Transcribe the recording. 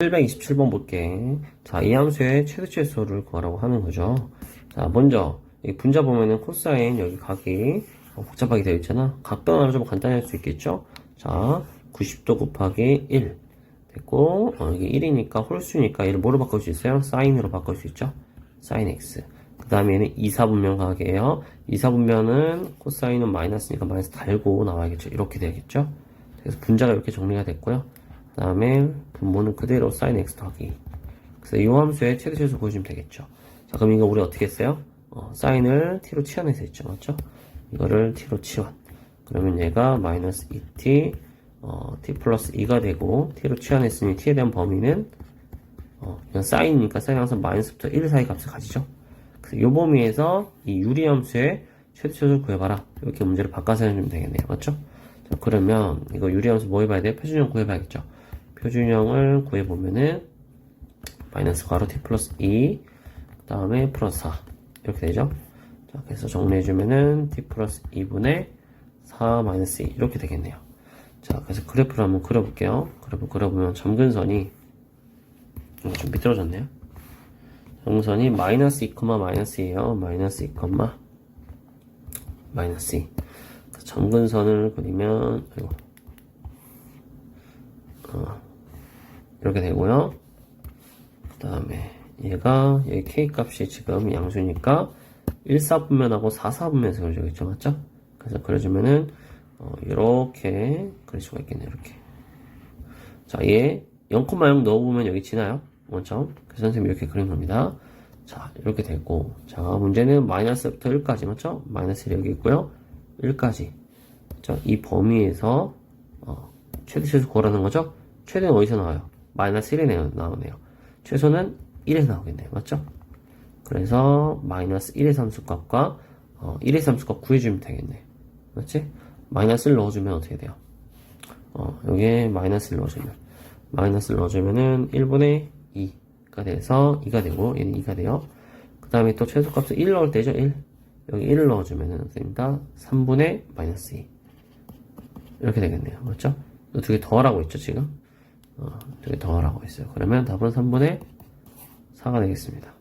727번 볼게. 자, 이 함수의 최대 최소를 구하라고 하는 거죠. 자, 먼저, 이 분자 보면은 코사인 여기 각이 어, 복잡하게 되어 있잖아. 각도 하나 좀 간단히 할 수 있겠죠? 자, 90도 곱하기 1. 됐고, 어, 이게 1이니까 홀수니까 얘를 뭐로 바꿀 수 있어요? 사인으로 바꿀 수 있죠? 사인 x. 그 다음에는 2사분면 가게예요. 2사분면은 코사인은 마이너스니까 마이너스 달고 나와야겠죠. 이렇게 되겠죠? 그래서 분자가 이렇게 정리가 됐고요. 그 다음에 분모는 그대로 sin x 더하기 그래서 이 함수의 최대 최소 구해주면 되겠죠 자 그럼 이거 우리 어떻게 했어요? 어, sign을 t로 치환해서 했죠 맞죠? 이거를 t로 치환 그러면 얘가 마이너스 2t 어, t 플러스 2가 되고 t로 치환했으니 t에 대한 범위는 어, 그냥 sign이니까 sin 항상 마이너스부터 1 사이 값을 가지죠 그래서 이 범위에서 이 유리함수의 최대 최소를 구해봐라 이렇게 문제를 바꿔서 해주면 되겠네요 맞죠? 자, 그러면 이거 유리함수 뭐 해봐야 돼요? 표준형 구해봐야겠죠 표준형을 구해보면은 마이너스 괄호 t 플러스 2 그 다음에 플러스 4 이렇게 되죠? 자 그래서 정리해주면은 t 플러스 2분의 4 마이너스 2 이렇게 되겠네요. 자 그래서 그래프를 한번 그려볼게요. 그래프 그려보면 점근선이 좀 비뚤어졌네요. 점근선이 마이너스 2, 마이너스 2에요. 마이너스 2, 마이너스 2그 점근선을 그리면 아이고 이렇게 되고요. 그 다음에 얘가 여기 k 값이 지금 양수니까 1사분면하고 4사분면에서 그려주겠죠, 맞죠? 그래서 그려주면은 어, 이렇게 그릴 수가 있겠네요, 이렇게. 자, 얘 0,0 넣어보면 여기 지나요, 원점. 그래서 선생님이 이렇게 그린 겁니다. 자, 이렇게 되고, 자, 문제는 마이너스부터 1까지, 맞죠? 마이너스 1 여기 있고요. 1까지. 자, 이 범위에서 어, 최대 최소 구하라는 거죠? 최대는 어디서 나와요? 마이너스 1에 나오네요. 최소는 1에서 나오겠네요. 맞죠? 그래서 마이너스 1의 함수값과 어, 1의 함수값 구해주면 되겠네. 맞지? 마이너스를 넣어주면 어떻게 돼요? 어, 여기에 마이너스를 넣어주면 마이너스를 넣어주면은 1분의 2가 돼서 2가 되고 얘는 2가 돼요. 그 다음에 또 최소값을 1 넣을 때죠. 1 여기 1을 넣어주면은 됩니다. 3분의 마이너스 2 이렇게 되겠네요. 맞죠? 두 개 더하라고 했죠, 지금? 어, 두개 더하라고 했어요. 그러면 답은 3분의 4가 되겠습니다.